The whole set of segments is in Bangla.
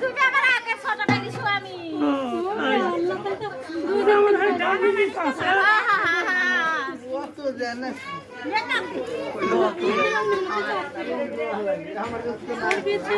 তুমি আমার আগে ফটোটা দিছো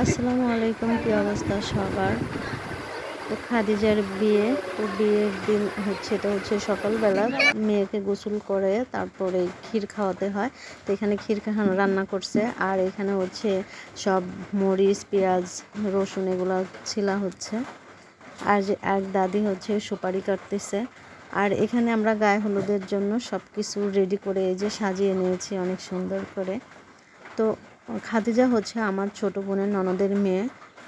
আসসালামু আলাইকুম কি অবস্থা সবার? খাদিজার বিয়ে, তো বিয়ের দিন হচ্ছে, এটা হচ্ছে সকালবেলা। মেয়েকে গোসল করে তারপরে ক্ষীর খাওয়াতে হয়। তো এখানে ক্ষীর রান্না করছে। আর এখানে হচ্ছে সব মরিচ, পেঁয়াজ, রসুন এগুলো ছিলা হচ্ছে। আর যে এক দাদি হচ্ছে সুপারি কাটতেছে। আর এখানে আমরা গায়ে হলুদের জন্য সব কিছু রেডি করে এই যে সাজিয়ে নিয়েছি অনেক সুন্দর করে। তো খাদিজা হচ্ছে আমার ছোট বোনের ননদের মেয়ে।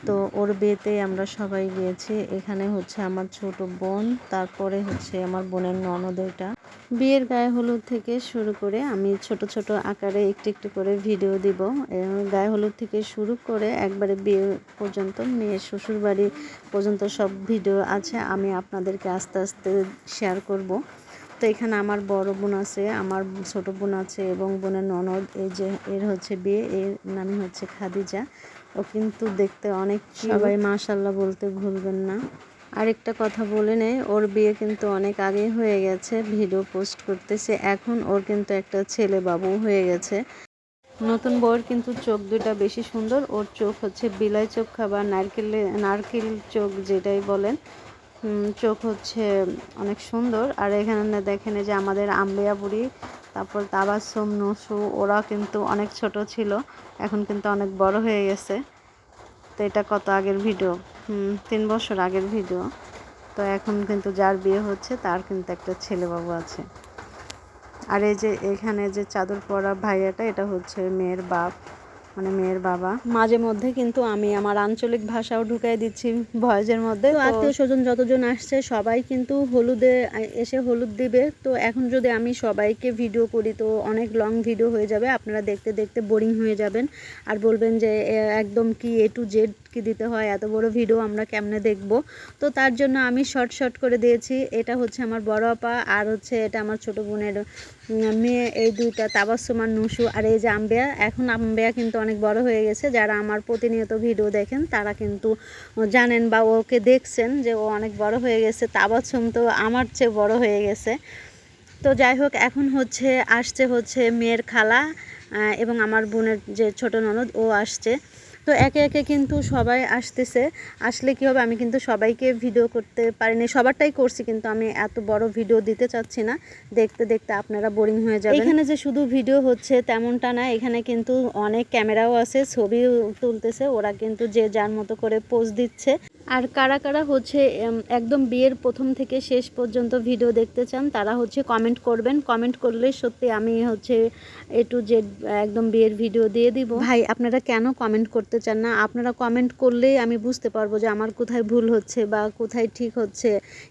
তো ওর বিয়েতে আমরা সবাই গিয়েছি। এখানে হচ্ছে আমার ছোট বোন, তারপরে হচ্ছে আমার বোনের ননদ এটা। বিয়ের গায়ে হলুদ থেকে শুরু করে আমি ছোট ছোট আকারে একটু একটু করে ভিডিও দিব। গায়ে হলুদ থেকে শুরু করে একবারে বিয়ে পর্যন্ত মেয়ের শ্বশুর বাড়ি পর্যন্ত সব ভিডিও আছে, আমি আপনাদেরকে আস্তে আস্তে শেয়ার করব। তো এখানে আমার বড় বোন আছে, আমার ছোট বোন আছে এবং বোনের ননদ, এই যে এর হচ্ছে বিয়ে, এর নামই হচ্ছে খাদিজা। ও কিন্তু দেখতে অনেক সবাই মাশাল্লাহ বলতে ভুলবেন না। আরেকটা কথা বলে নেই ওর বিয়ে কিন্তু অনেক আগে হয়ে গেছে ভিডিও পোস্ট করতেছে। এখন ওর কিন্তু একটা ছেলে বাবু হয়ে গেছে। নতুন বউয়ের কিন্তু চোখ দুটা বেশি সুন্দর। ওর চোখ হচ্ছে বিলাই চোখ খাবার নারকেল নারকেল চোখ যেটাই বলেন। চোখ হচ্ছে অনেক সুন্দর। আর এখানে দেখেন যে আমাদের আম্বিয়া বুড়ি তারপর তাবাসুম, নসু, ওরা কিন্তু অনেক ছোট ছিল, এখন কিন্তু অনেক বড় হয়ে গেছে। তো এটা কত আগের ভিডিও? তিন বছর আগের ভিডিও। তো এখন কিন্তু যার বিয়ে হচ্ছে, তার কিন্তু একটা ছেলেবাবু আছে। আর এই যে এখানে যে চাদর পরা ভাইয়াটা, এটা হচ্ছে মেয়ের বাপ। মানে মেয়ের বাবা। মাঝে মধ্যে কিন্তু আমি আমার আঞ্চলিক ভাষাও ঢুকাই দিচ্ছি ভয়েসের মধ্যে তো আত্মীয় স্বজন যতজন আসছে সবাই কিন্তু হলুদে এসে হলুদ দিবে। তো এখন যদি আমি সবাইকে ভিডিও করি তো অনেক লং ভিডিও হয়ে যাবে। আপনারা দেখতে দেখতে বোরিং হয়ে যাবেন। আর বলবেন যে একদম কি এ টু জেড কি দিতে হয়, এত বড় ভিডিও আমরা কেমনে দেখব? তো তার জন্য আমি শর্ট শর্ট করে দিয়েছি। এটা হচ্ছে আমার বড় আপা, আর হচ্ছে এটা আমার ছোট বোনের মেয়ে, এই দুইটা তাবাসুমার নুসু, আর এই যে আম্বেয়া। এখন আম্বেয়া কিন্তু অনেক বড় হয়ে গেছে। যারা আমার প্রতিনিয়ত ভিডিও দেখেন, তারা কিন্তু জানেন বা ওকে দেখছেন যে ও অনেক বড় হয়ে গেছে। তাবাসুম তো আমার চেয়ে বড় হয়ে গেছে। তো যাই হোক, এখন হচ্ছে, আসছে হচ্ছে মেয়ের খালা এবং আমার বোনের যে ছোট ননদ, ও আসছে। তো একে একে কিন্তু সবাই আসতেছে। আসলে কি হবে, আমি কিন্তু সবাইকে ভিডিও করতে পারিনি। সবারটাই করছি কিন্তু আমি এত বড় ভিডিও দিতে চাচ্ছি না। দেখতে দেখতে আপনারা বোরিং হয়ে যাবে এখানে যে শুধু ভিডিও হচ্ছে তেমনটা না, এখানে কিন্তু অনেক ক্যামেরাও আছে ছবি তুলতেছে। ওরা কিন্তু যে যার মতো করে পোজ দিচ্ছে। আর কারা কারা হচ্ছে একদম বিয়ের প্রথম থেকে শেষ পর্যন্ত ভিডিও দেখতে চান, তারা হচ্ছে কমেন্ট করবেন। কমেন্ট করলে সত্যি আমি হচ্ছে এ টু জেড একদম বিয়ের ভিডিও দিয়ে দিব। ভাই, আপনারা কেন কমেন্ট করতে চান না? আপনারা কমেন্ট করলেই আমি বুঝতে পারব যে আমার কোথায় ভুল হচ্ছে বা কোথায় ঠিক হচ্ছে,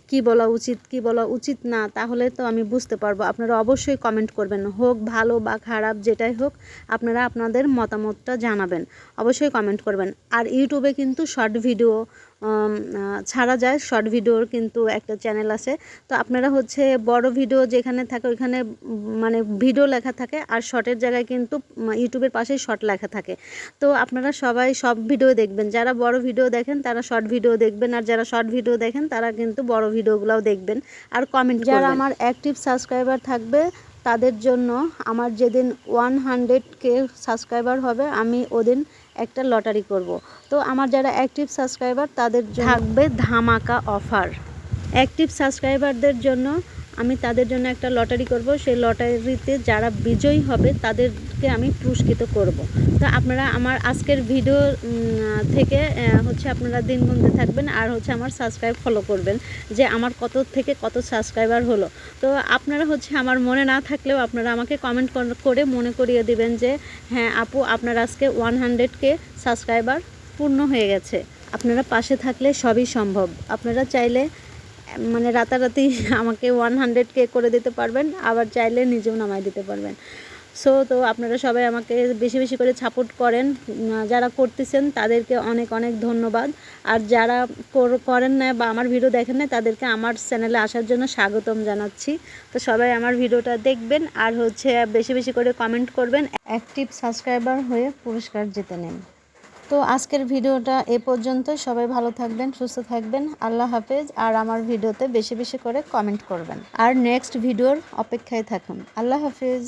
কি বলা উচিত, কি বলা উচিত না, তাহলে তো আমি বুঝতে পারব। আপনারা অবশ্যই কমেন্ট করবেন, হোক ভালো বা খারাপ যেটাই হোক, আপনারা আপনাদের মতামতটা জানাবেন। অবশ্যই কমেন্ট করবেন। আর ইউটিউবে কিন্তু শর্ট ভিডিও ছাড়া যায়। শর্ট ভিডিওর কিন্তু একটা চ্যানেল আছে। তো আপনারা হচ্ছে বড় ভিডিও যেখানে থাকে ওইখানে মানে ভিডিও লেখা থাকে আর শর্টের জায়গায় কিন্তু ইউটিউবের পাশেই শর্ট লেখা থাকে। তো আপনারা সবাই সব ভিডিও দেখবেন। যারা বড় ভিডিও দেখেন তারা শর্ট ভিডিও দেখবেন আর যারা শর্ট ভিডিও দেখেন তারা কিন্তু বড় ভিডিওগুলোও দেখবেন আর কমেন্ট যারা আমার অ্যাক্টিভ সাবস্ক্রাইবার থাকবে তাদের জন্য আমার যেদিন ওয়ান হান্ড্রেড কে সাবস্ক্রাইবার হবে আমি ওদিন একটা লটারি করব। তো আমার যারা অ্যাক্টিভ সাবস্ক্রাইবার তাদের থাকবে ধামাকা অফার অ্যাক্টিভ সাবস্ক্রাইবারদের জন্য আমি তাদের জন্য একটা লটারি করব। সেই লটারিতে যারা বিজয়ী হবে, তাদেরকে আমি পুরস্কৃত করব। তো আপনারা আমার আজকের ভিডিও থেকে হচ্ছে আপনারা দিন গুনতে থাকবেন আর হচ্ছে আমার সাবস্ক্রাইব ফলো করবেন যে আমার কত থেকে কত সাবস্ক্রাইবার হলো। তো আপনারা হচ্ছে আমার মনে না থাকলেও আপনারা আমাকে কমেন্ট করে মনে করিয়ে দিবেন যে হ্যাঁ আপু, আপনার আজকে ওয়ান হান্ড্রেডকে সাবস্ক্রাইবার পূর্ণ হয়ে গেছে। আপনারা পাশে থাকলে সবই সম্ভব। আপনারা চাইলে মানে রাতারাতি আমাকে ওয়ান হান্ড্রেড কে করে দিতে পারবেন, আবার চাইলে নিজেও নামাই দিতে পারবেন। সো তো আপনারা সবাই আমাকে বেশি বেশি করে সাপোর্ট করেন। যারা করতেছেন, তাদেরকে অনেক অনেক ধন্যবাদ। আর যারা কর- করেন না বা আমার ভিডিও দেখেন না তাদেরকে আমার চ্যানেলে আসার জন্য স্বাগতম জানাচ্ছি। তো সবাই আমার ভিডিওটা দেখবেন, আর হচ্ছে বেশি বেশি করে কমেন্ট করবেন। অ্যাক্টিভ সাবস্ক্রাইবার হয়ে পুরস্কার জিতে নেন। তো আজকের ভিডিওটা এ পর্যন্ত। সবাই ভালো থাকবেন, সুস্থ থাকবেন। আল্লাহ হাফেজ। আর আমার ভিডিওতে বেশি বেশি করে কমেন্ট করবেন। আর নেক্সট ভিডিওর অপেক্ষায় থাকুন। আল্লাহ হাফেজ।